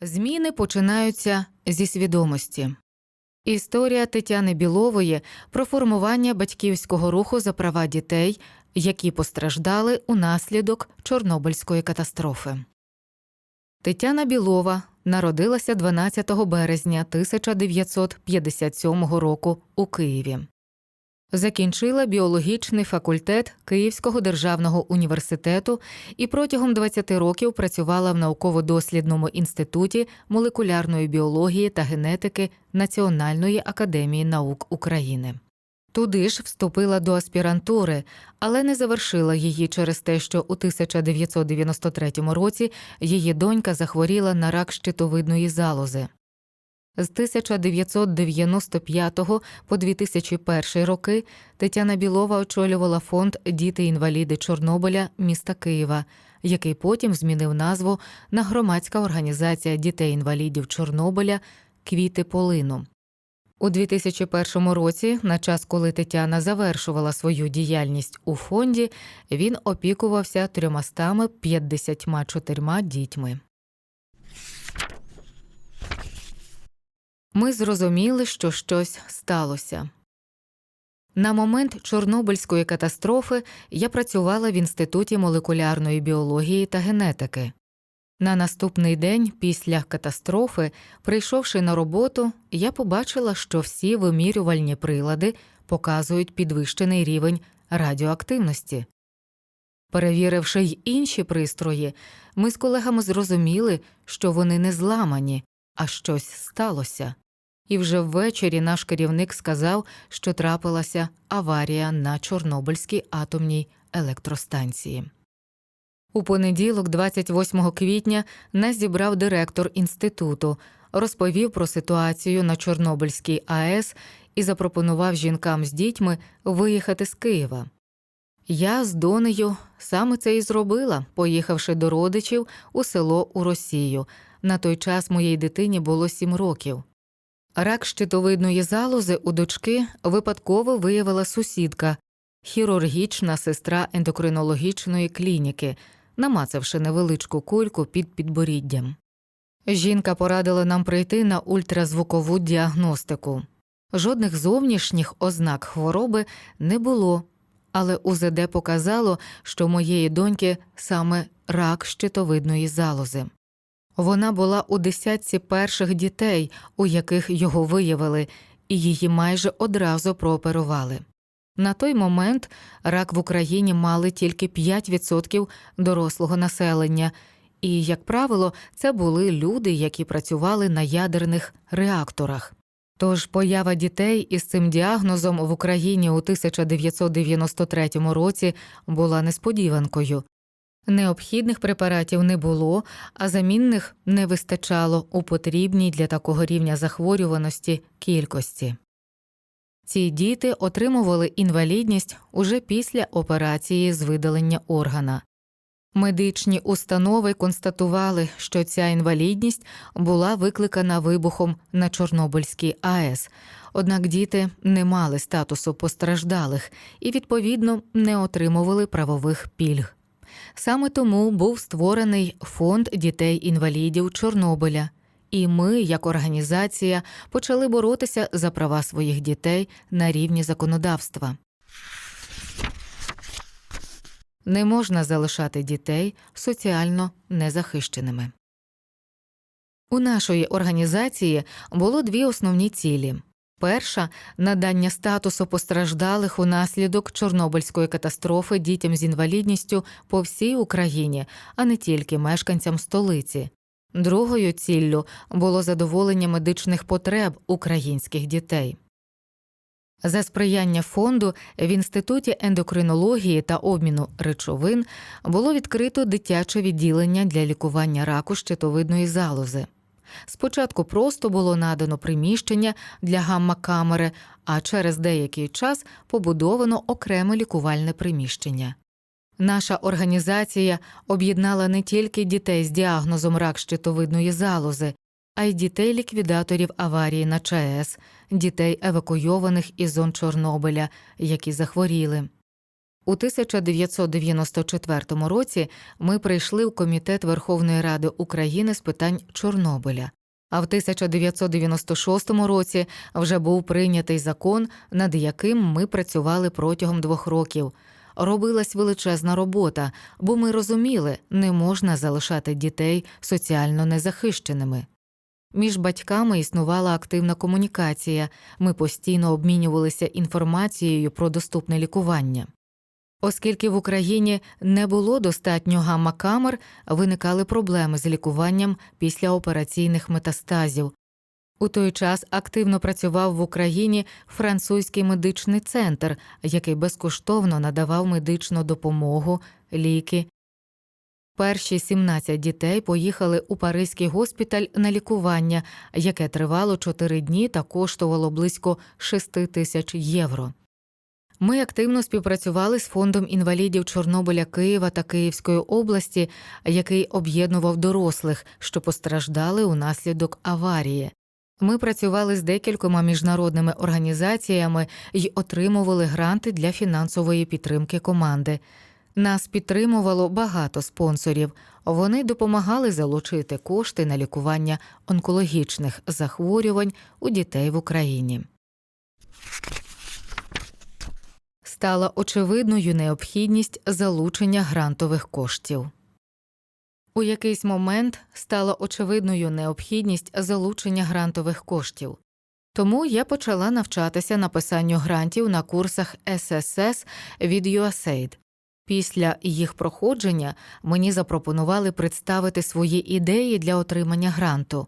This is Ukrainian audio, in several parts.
Зміни починаються зі свідомості. Історія Тетяни Білової про формування батьківського руху за права дітей, які постраждали унаслідок Чорнобильської катастрофи. Тетяна Білова народилася 12 березня 1957 року у Києві. Закінчила біологічний факультет Київського державного університету і протягом 20 років працювала в науково-дослідному інституті молекулярної біології та генетики Національної академії наук України. Туди ж вступила до аспірантури, але не завершила її через те, що у 1993 році її донька захворіла на рак щитовидної залози. З 1995 по 2001 роки Тетяна Білова очолювала фонд Діти-інваліди Чорнобиля міста Києва, який потім змінив назву на громадська організація дітей-інвалідів Чорнобиля Квіти Полину. У 2001 році, на час, коли Тетяна завершувала свою діяльність у фонді, він опікувався 354 дітьми. Ми зрозуміли, що щось сталося. На момент Чорнобильської катастрофи я працювала в Інституті молекулярної біології та генетики. На наступний день після катастрофи, прийшовши на роботу, я побачила, що всі вимірювальні прилади показують підвищений рівень радіоактивності. Перевіривши й інші пристрої, ми з колегами зрозуміли, що вони не зламані, а щось сталося. І вже ввечері наш керівник сказав, що трапилася аварія на Чорнобильській атомній електростанції. У понеділок, 28 квітня, нас зібрав директор інституту, розповів про ситуацію на Чорнобильській АЕС і запропонував жінкам з дітьми виїхати з Києва. Я з донею саме це і зробила, поїхавши до родичів у село у Росію. На той час моїй дитині було сім років. Рак щитовидної залози у дочки випадково виявила сусідка, хірургічна сестра ендокринологічної клініки, намацавши невеличку кульку під підборіддям. Жінка порадила нам прийти на ультразвукову діагностику. Жодних зовнішніх ознак хвороби не було, але УЗД показало, що моєї доньки саме рак щитовидної залози. Вона була у десятці перших дітей, у яких його виявили, і її майже одразу прооперували. На той момент рак в Україні мали тільки 5% дорослого населення, і, як правило, це були люди, які працювали на ядерних реакторах. Тож поява дітей із цим діагнозом в Україні у 1993 році була несподіванкою. Необхідних препаратів не було, а замінних не вистачало у потрібній для такого рівня захворюваності кількості. Ці діти отримували інвалідність уже після операції з видалення органа. Медичні установи констатували, що ця інвалідність була викликана вибухом на Чорнобильській АЕС, однак діти не мали статусу постраждалих і, відповідно, не отримували правових пільг. Саме тому був створений фонд дітей-інвалідів Чорнобиля, і ми, як організація, почали боротися за права своїх дітей на рівні законодавства. Не можна залишати дітей соціально незахищеними. У нашої організації було дві основні цілі. Перша надання статусу постраждалих унаслідок Чорнобильської катастрофи дітям з інвалідністю по всій Україні, а не тільки мешканцям столиці. Другою ціллю було задоволення медичних потреб українських дітей. За сприяння фонду в Інституті ендокринології та обміну речовин було відкрито дитяче відділення для лікування раку щитовидної залози. Спочатку просто було надано приміщення для гамма-камери, а через деякий час побудовано окреме лікувальне приміщення. Наша організація об'єднала не тільки дітей з діагнозом рак щитовидної залози, а й дітей ліквідаторів аварії на ЧАЕС, дітей евакуйованих із зон Чорнобиля, які захворіли. У 1994 році ми прийшли в Комітет Верховної Ради України з питань Чорнобиля. А в 1996 році вже був прийнятий закон, над яким ми працювали протягом двох років. Робилась величезна робота, бо ми розуміли, не можна залишати дітей соціально незахищеними. Між батьками існувала активна комунікація, ми постійно обмінювалися інформацією про доступне лікування. Оскільки в Україні не було достатньо гамма-камер, виникали проблеми з лікуванням після операційних метастазів. У той час активно працював в Україні французький медичний центр, який безкоштовно надавав медичну допомогу, ліки. Перші 17 дітей поїхали у Паризький госпіталь на лікування, яке тривало 4 дні та коштувало близько 6 тисяч євро. Ми активно співпрацювали з фондом інвалідів Чорнобиля Києва та Київської області, який об'єднував дорослих, що постраждали унаслідок аварії. Ми працювали з декількома міжнародними організаціями і отримували гранти для фінансової підтримки команди. Нас підтримувало багато спонсорів. Вони допомагали залучити кошти на лікування онкологічних захворювань у дітей в Україні. Стала очевидною необхідність залучення грантових коштів. У якийсь момент стала очевидною необхідність залучення грантових коштів. Тому я почала навчатися написанню грантів на курсах SSS від USAID. Після їх проходження мені запропонували представити свої ідеї для отримання гранту.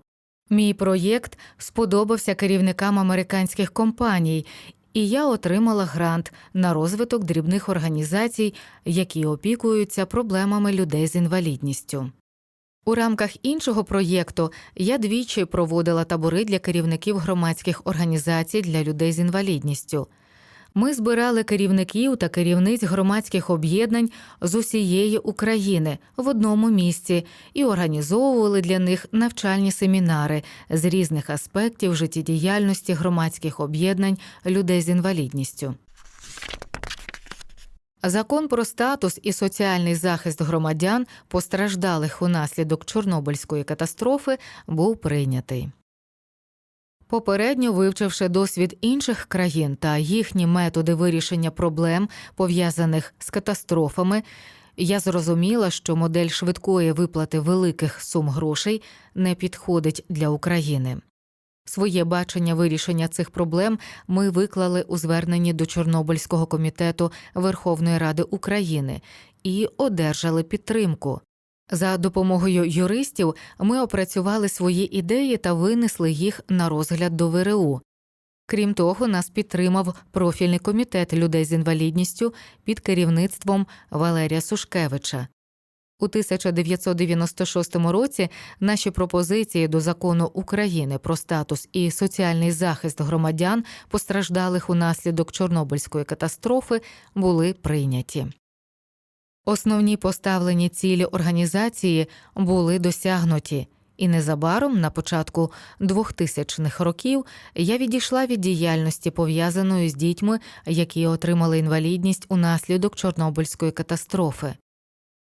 Мій проєкт сподобався керівникам американських компаній, і я отримала грант на розвиток дрібних організацій, які опікуються проблемами людей з інвалідністю. У рамках іншого проєкту я двічі проводила табори для керівників громадських організацій для людей з інвалідністю. Ми збирали керівників та керівниць громадських об'єднань з усієї України в одному місці і організовували для них навчальні семінари з різних аспектів життєдіяльності громадських об'єднань людей з інвалідністю. Закон про статус і соціальний захист громадян, постраждалих унаслідок Чорнобильської катастрофи, був прийнятий. Попередньо вивчивши досвід інших країн та їхні методи вирішення проблем, пов'язаних з катастрофами, я зрозуміла, що модель швидкої виплати великих сум грошей не підходить для України. Своє бачення вирішення цих проблем ми виклали у зверненні до Чорнобильського комітету Верховної Ради України і одержали підтримку. За допомогою юристів ми опрацювали свої ідеї та винесли їх на розгляд до ВРУ. Крім того, нас підтримав профільний комітет людей з інвалідністю під керівництвом Валерія Сушкевича. У 1996 році наші пропозиції до закону України про статус і соціальний захист громадян, постраждалих унаслідок Чорнобильської катастрофи, були прийняті. Основні поставлені цілі організації були досягнуті, і незабаром, на початку 2000-х років, я відійшла від діяльності, пов'язаної з дітьми, які отримали інвалідність унаслідок Чорнобильської катастрофи.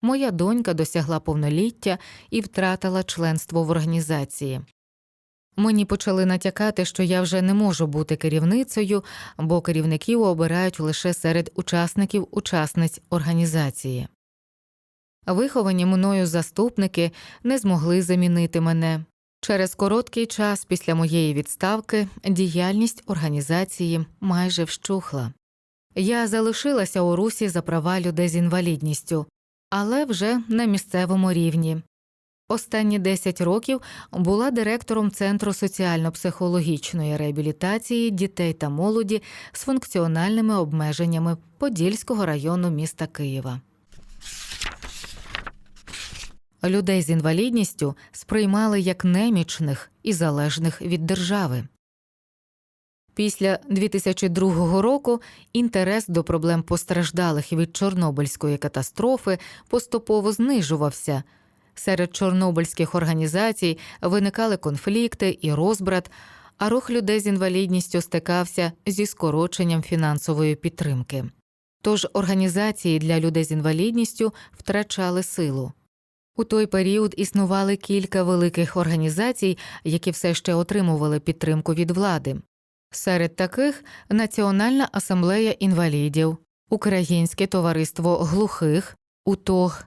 Моя донька досягла повноліття і втратила членство в організації. Мені почали натякати, що я вже не можу бути керівницею, бо керівників обирають лише серед учасників учасниць організації. Виховані мною заступники не змогли замінити мене. Через короткий час після моєї відставки діяльність організації майже вщухла. Я залишилася у русі за права людей з інвалідністю, але вже на місцевому рівні. Останні 10 років була директором Центру соціально-психологічної реабілітації дітей та молоді з функціональними обмеженнями Подільського району міста Києва. Людей з інвалідністю сприймали як немічних і залежних від держави. Після 2002 року інтерес до проблем постраждалих від Чорнобильської катастрофи поступово знижувався. Серед чорнобильських організацій виникали конфлікти і розбрат, а рух людей з інвалідністю стикався зі скороченням фінансової підтримки. тож організації для людей з інвалідністю втрачали силу. У той період існували кілька великих організацій, які все ще отримували підтримку від влади. Серед таких Національна асамблея інвалідів, Українське товариство глухих УТОГ,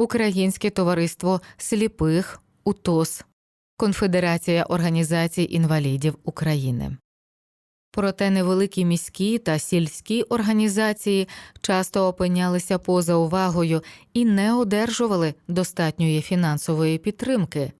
Українське товариство сліпих УТОС, Конфедерація організацій інвалідів України. Проте невеликі міські та сільські організації часто опинялися поза увагою і не одержували достатньої фінансової підтримки.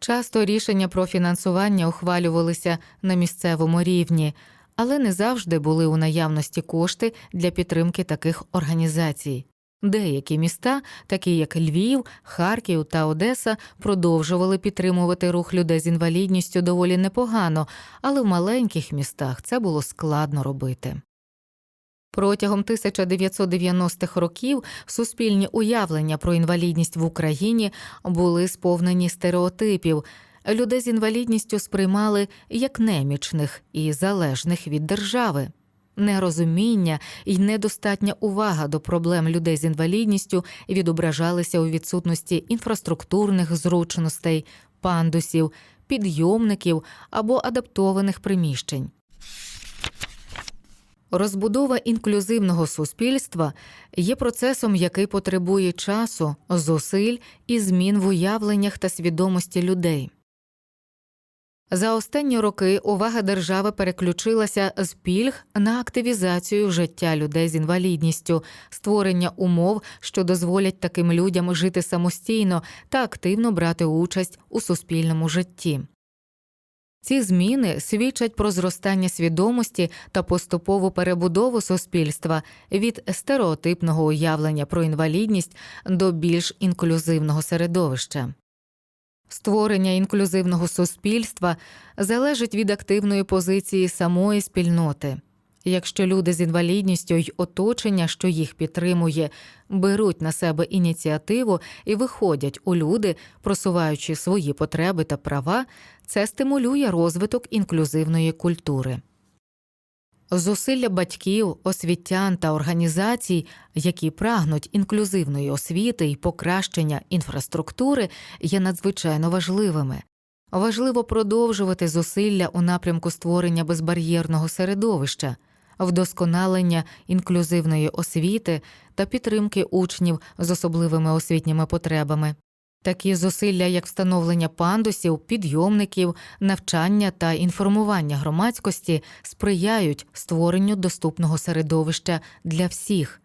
Часто рішення про фінансування ухвалювалися на місцевому рівні, але не завжди були у наявності кошти для підтримки таких організацій. Деякі міста, такі як Львів, Харків та Одеса, продовжували підтримувати рух людей з інвалідністю доволі непогано, але в маленьких містах це було складно робити. Протягом 1990-х років суспільні уявлення про інвалідність в Україні були сповнені стереотипів. Людей з інвалідністю сприймали як немічних і залежних від держави. Нерозуміння і недостатня увага до проблем людей з інвалідністю відображалися у відсутності інфраструктурних зручностей, пандусів, підйомників або адаптованих приміщень. Розбудова інклюзивного суспільства є процесом, який потребує часу, зусиль і змін в уявленнях та свідомості людей. За останні роки увага держави переключилася з пільг на активізацію життя людей з інвалідністю, створення умов, що дозволять таким людям жити самостійно та активно брати участь у суспільному житті. Ці зміни свідчать про зростання свідомості та поступову перебудову суспільства від стереотипного уявлення про інвалідність до більш інклюзивного середовища. Створення інклюзивного суспільства залежить від активної позиції самої спільноти. Якщо люди з інвалідністю й оточення, що їх підтримує, беруть на себе ініціативу і виходять у люди, просуваючи свої потреби та права, це стимулює розвиток інклюзивної культури. Зусилля батьків, освітян та організацій, які прагнуть інклюзивної освіти і покращення інфраструктури, є надзвичайно важливими. Важливо продовжувати зусилля у напрямку створення безбар'єрного середовища, вдосконалення інклюзивної освіти та підтримки учнів з особливими освітніми потребами. Такі зусилля, як встановлення пандусів, підйомників, навчання та інформування громадськості, сприяють створенню доступного середовища для всіх.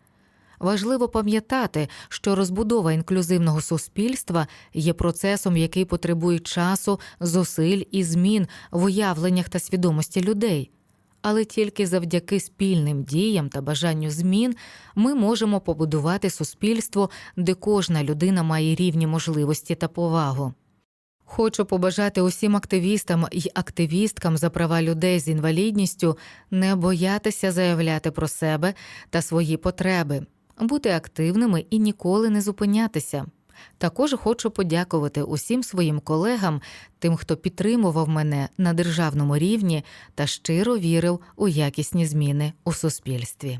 Важливо пам'ятати, що розбудова інклюзивного суспільства є процесом, який потребує часу, зусиль і змін в уявленнях та свідомості людей. Але тільки завдяки спільним діям та бажанню змін ми можемо побудувати суспільство, де кожна людина має рівні можливості та повагу. Хочу побажати усім активістам і активісткам за права людей з інвалідністю не боятися заявляти про себе та свої потреби, бути активними і ніколи не зупинятися. Також хочу подякувати усім своїм колегам, тим, хто підтримував мене на державному рівні та щиро вірив у якісні зміни у суспільстві.